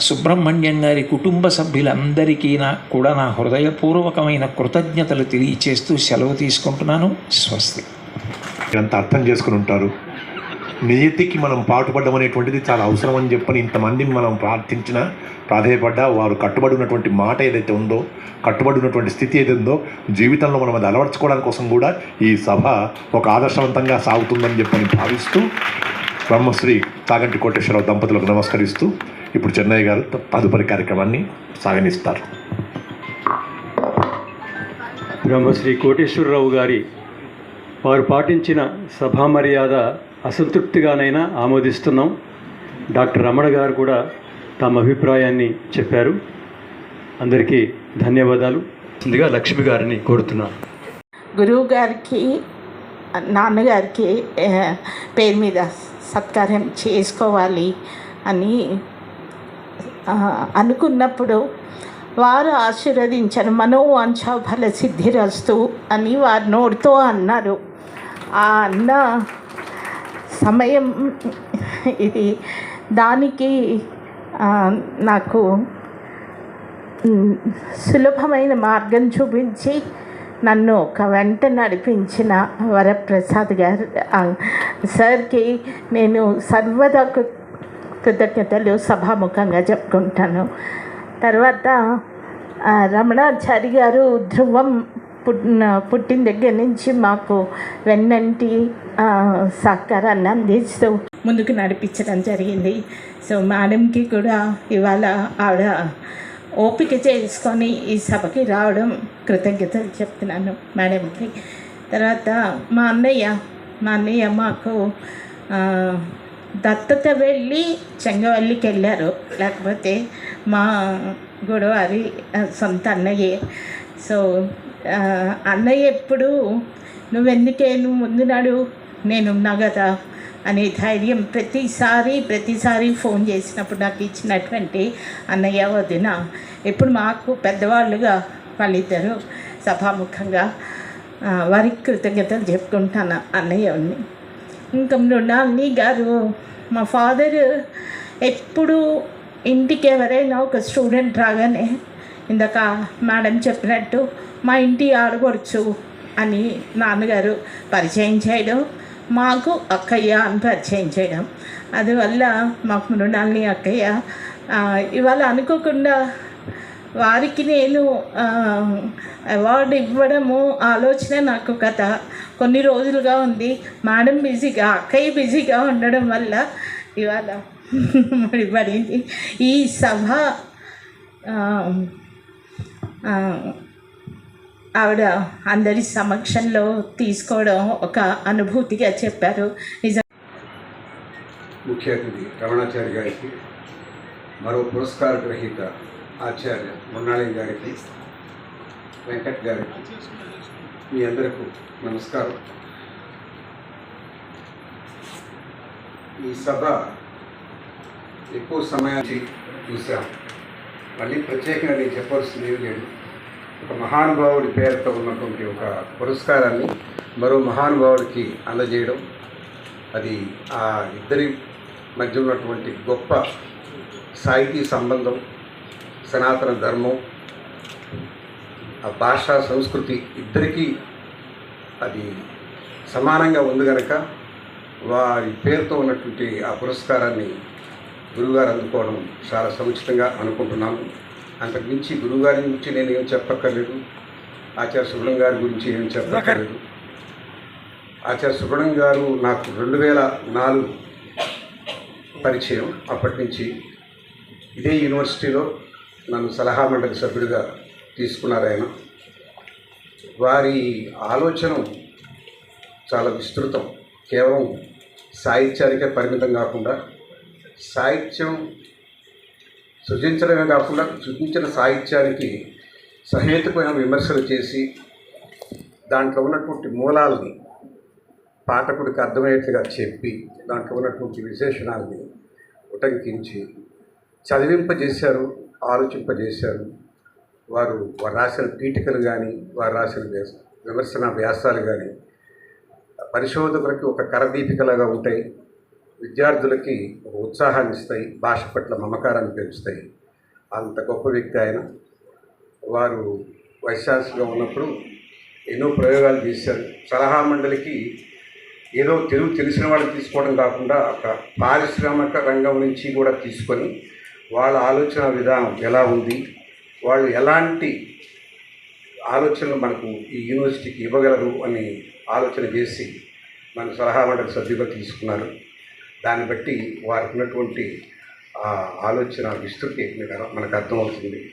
సుబ్రహ్మణ్యం గారి కుటుంబ సభ్యులందరికీ నా కూడా నా హృదయపూర్వకమైన కృతజ్ఞతలు తెలియచేస్తూ సెలవు తీసుకుంటున్నాను. స్వస్తి. ఇదంతా అర్థం చేసుకుని ఉంటారు. నియతికి మనం పాటుపడడం అనేటువంటిది చాలా అవసరం అని చెప్పని ఇంతమందిని మనం ప్రార్థించిన ప్రాధాయపడ్డా వారు కట్టుబడి ఉన్నటువంటి మాట ఏదైతే ఉందో కట్టుబడి ఉన్నటువంటి స్థితి ఏదైతే ఉందో జీవితంలో మనం అది అలవర్చుకోవడానికి కోసం కూడా ఈ సభ ఒక ఆదర్శవంతంగా సాగుతుందని చెప్పని భావిస్తూ బ్రహ్మశ్రీ తాగంటి కోటేశ్వరరావు దంపతులకు నమస్కరిస్తూ ఇప్పుడు చెన్నై గారు తదుపరి కార్యక్రమాన్ని సాగనిస్తారు. బ్రహ్మశ్రీ కోటేశ్వరరావు గారి వారు పాటించిన సభా మర్యాద అసంతృప్తిగానైనా ఆమోదిస్తున్నాం. డాక్టర్ రమణ గారు కూడా తమ అభిప్రాయాన్ని చెప్పారు. అందరికీ ధన్యవాదాలు. ముందుగా లక్ష్మి గారిని కోరుతున్నాను గురువు గారికి నాన్నగారికి పేరు మీద సత్కారం చేసుకోవాలి అని అనుకున్నప్పుడు వారు ఆశీర్వదించారు మనోవాంఛ ఫల సిద్ధిరస్తు అని వారు నోటితో అన్నారు. ఆ అన్న సమయం ఇది దానికి నాకు సులభమైన మార్గం చూపించి నన్ను ఒక వెంట నడిపించిన వరప్రసాద్ గారు సార్కి నేను సర్వదా కృతజ్ఞతలు సభాముఖంగా చెప్పుకుంటాను. తర్వాత రమణాచారి గారు ధ్రువం పుట్టిన పుట్టిన దగ్గర నుంచి మాకు వెన్నంటి సహకారాన్ని అందిస్తూ ముందుకు నడిపించడం జరిగింది. సో మేడంకి కూడా ఇవాళ ఆవిడ ఓపిక చేసుకొని ఈ సభకి రావడం కృతజ్ఞతలు చెప్తున్నాను మేడంకి. తర్వాత మా అన్నయ్య మా అన్నయ్య మాకు దత్తత వెళ్ళి చెంగవల్లికి వెళ్ళారు లేకపోతే మా గొడవారి అది సొంత అన్నయ్యే. సో అన్నయ్య ఎప్పుడు నువ్వెందుకే? నువ్వు ముందు నాడు నేనున్నా కదా అనే ధైర్యం ప్రతిసారి ప్రతిసారి ఫోన్ చేసినప్పుడు నాకు ఇచ్చినటువంటి అన్నయ్య వదిన ఇప్పుడు మాకు పెద్దవాళ్ళుగా వాళ్ళిద్దరూ సభాముఖంగా వారికి కృతజ్ఞతలు చెప్పుకుంటాను అన్నయ్యని ఇంకా మృణాలిని గారు మా ఫాదర్ ఎప్పుడు ఇంటికి ఎవరైనా ఒక స్టూడెంట్ రాగానే ఇందాక మేడం చెప్పినట్టు మా ఇంటి ఆడపడుచు అని నాన్నగారు పరిచయం చేయడం మాకు అక్కయ్య అని పరిచయం చేయడం. అందువల్ల మాకు మృణాలిని అక్కయ్య. ఇవాళ అనుకోకుండా వారికి నేను అవార్డు ఇవ్వడము ఆలోచన నాకు కథ. కొన్ని రోజులుగా ఉంది. మేడం బిజీగా అక్కయ్య బిజీగా ఉండడం వల్ల ఇవాళ మరి పడింది ఈ సభ ఆవిడ అందరి సమక్షంలో తీసుకోవడం ఒక అనుభూతిగా చెప్పారు. నిజం. ముఖ్య అతిథి రమణాచారి గారికి మరో పురస్కార గ్రహీత ఆచార్య మృణాళి గారికి వెంకట్ గారికి. మీ అందరికీ నమస్కారం. ఈ సభ ఎక్కువ సమయానికి చూసాం మళ్ళీ ప్రత్యేకంగా నేను చెప్పవలసింది ఏమి లేదు. ఒక మహానుభావుడి పేరుతో ఉన్నటువంటి ఒక పురస్కారాన్ని మరో మహానుభావుడికి అందజేయడం అది ఆ ఇద్దరి మధ్య ఉన్నటువంటి గొప్ప సాహితీ సంబంధం సనాతన ధర్మం ఆ భాష సంస్కృతి ఇద్దరికీ అది సమానంగా ఉంది కనుక వారి పేరుతో ఉన్నటువంటి ఆ పురస్కారాన్ని గురువుగారు అందుకోవడం చాలా సముచితంగా అనుకుంటున్నాను. అంతకుమించి గురువుగారి గురించి నేను ఏం చెప్పక్కర్లేదు. ఆచార్య సుబ్రహ్మణ్యం గారి గురించి ఏం చెప్పక్కర్లేదు. ఆచార్య సుబ్రహ్మణ్యం గారు నాకు రెండు వేల నాలుగు పరిచయం అప్పటి నుంచి. ఇదే యూనివర్సిటీలో నన్ను సలహా మండలి సభ్యుడిగా తీసుకున్నారు ఆయన. వారి ఆలోచన చాలా విస్తృతం. కేవలం సాహిత్యానికే పరిమితం కాకుండా సాహిత్యం సృజించడమే కాకుండా సృజించిన సాహిత్యానికి సహేతుకమైన విమర్శలు చేసి దాంట్లో ఉన్నటువంటి మూలాలని పాఠకుడికి అర్థమయ్యేట్టుగా చెప్పి దాంట్లో ఉన్నటువంటి విశేషణాలని ఉటంకించి చదివింపజేశారు ఆలోచింపజేశారు. వారు వారు రాసిన పీఠికలు కానీ వారు రాసిన విమర్శన వ్యాసాలు కానీ పరిశోధకులకి ఒక కరదీపికలాగా ఉంటాయి. విద్యార్థులకి ఒక ఉత్సాహాన్ని ఇస్తాయి. భాష పట్ల మమకారాన్ని పెంచుతాయి. అంత గొప్ప వ్యక్తి ఆయన. వారు వైస్ ఛాన్సలర్గా ఉన్నప్పుడు ఎన్నో ప్రయోగాలు చేశారు. సలహా మండలికి ఏదో తెలుగు తెలిసిన వాళ్ళు తీసుకోవడం కాకుండా ఒక పారిశ్రామిక రంగం నుంచి కూడా తీసుకొని వాళ్ళ ఆలోచన విధానం ఎలా ఉంది? వాళ్ళు ఎలాంటి ఆలోచనలు మనకు ఈ యూనివర్సిటీకి ఇవ్వగలరు అని ఆలోచన చేసి మన సలహా మండలి సభ్యులు తీసుకున్నారు. దాన్ని బట్టి వారికి ఉన్నటువంటి ఆ ఆలోచన విస్తృతి మనకు అర్థమవుతుంది